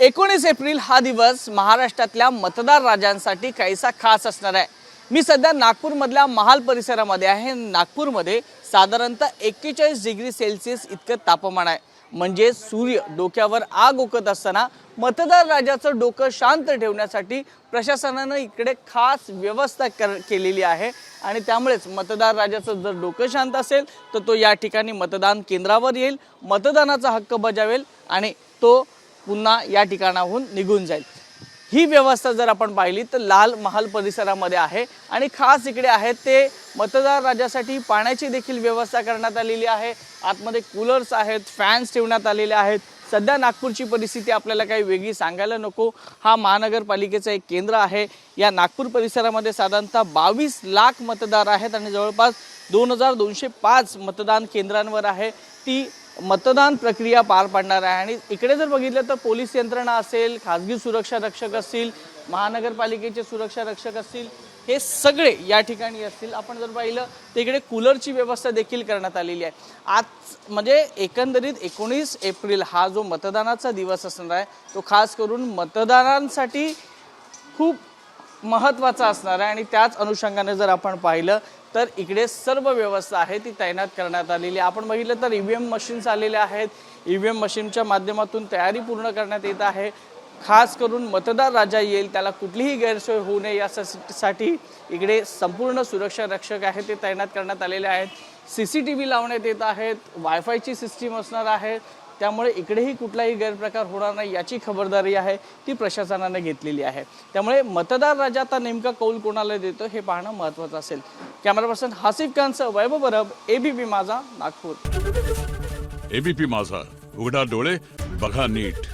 एकोणीस एप्रिल हा दिवस महाराष्ट्रातल्या मतदार राजांसाठी काहीसा खास असणार आहे. मी सध्या नागपूरमधल्या महाल परिसरामध्ये आहे. नागपूरमध्ये साधारणतः एक्केचाळीस डिग्री सेल्सिअस इतकं तापमान आहे. म्हणजे सूर्य डोक्यावर आग ओकत असताना मतदार राजाचं डोकं शांत ठेवण्यासाठी प्रशासनानं इकडे खास व्यवस्था कर केलेली आहे. आणि त्यामुळेच मतदार राजाचं जर डोकं शांत असेल तर तो या ठिकाणी मतदान केंद्रावर येईल. मतदानाचा हक्क बजावेल आणि तो पुन्हा या ठिकाणाहून निघून जाईल. ही व्यवस्था जर आपण पाहिली तर लाल महाल परिसरामध्ये आहे आणि खास इकडे आहे ते मतदार राजासाठी पाण्याची देखील व्यवस्था करण्यात आलेली आहे. आतमध्ये कूलर्स आहेत फॅन्स ठेवण्यात आलेले आहेत. सध्या नागपूरची परिस्थिती आपल्याला काही वेगळी सांगायला नको. हा महानगरपालिकेचं एक केंद्र आहे. या नागपूर परिसरामध्ये साधारणतः बावीस लाख मतदार आहेत आणि जवळपास दोन हजार दोनशे पाच मतदान केंद्रांवर आहे. ती मतदान प्रक्रिया पार पाडणार आहे. आणि इकडे जर बघितलं तर पोलीस यंत्रणा असेल खाजगी सुरक्षा रक्षक असतील महानगरपालिकेचे सुरक्षा रक्षक असतील हे सगळे या ठिकाणी असतील. आपण जर पाहिलं तर इकडे कूलरची व्यवस्था देखील करण्यात आलेली आहे. आज म्हणजे एकंदरीत एकोणीस एप्रिल हा जो मतदानाचा दिवस असणार आहे तो खास करून मतदारांसाठी खूप महत्त्वाचा असणार आहे. आणि त्याच अनुषंगाने जर आपण पाहिलं तर इकडे सर्व व्यवस्था आहे ती तैनात करण्यात आलेली. आहे आपण बघितलं तर ई व्ही एम मशीन्स आलेल्या आहेत. ई व्ही एम मशीनच्या माध्यमातून तयारी पूर्ण करण्यात येत आहे. खास करून मतदार राजा येईल त्याला कुठलीही गैरसोय होऊ नये यासाठी इकडे संपूर्ण सुरक्षा रक्षक आहे ते तैनात करण्यात आलेले आहेत. सी सी टी व्ही लावण्यात येत आहेत. वायफायची सिस्टीम असणार आहे. त्यामुळे इकडेही कुठलाही गैरप्रकार होणार नाही याची खबरदारी आहे ती प्रशासनाने घेतलेली आहे. त्यामुळे मतदार राजा आता नेमका कौल कोणाला देतो हे पाहणं महत्त्वाचं असेल. कॅमेरा पर्सन हासिफ खानचं वैभव बरब एबीपी माझा नागपूर. एबीपी माझा उघडा डोळे बघा नीट.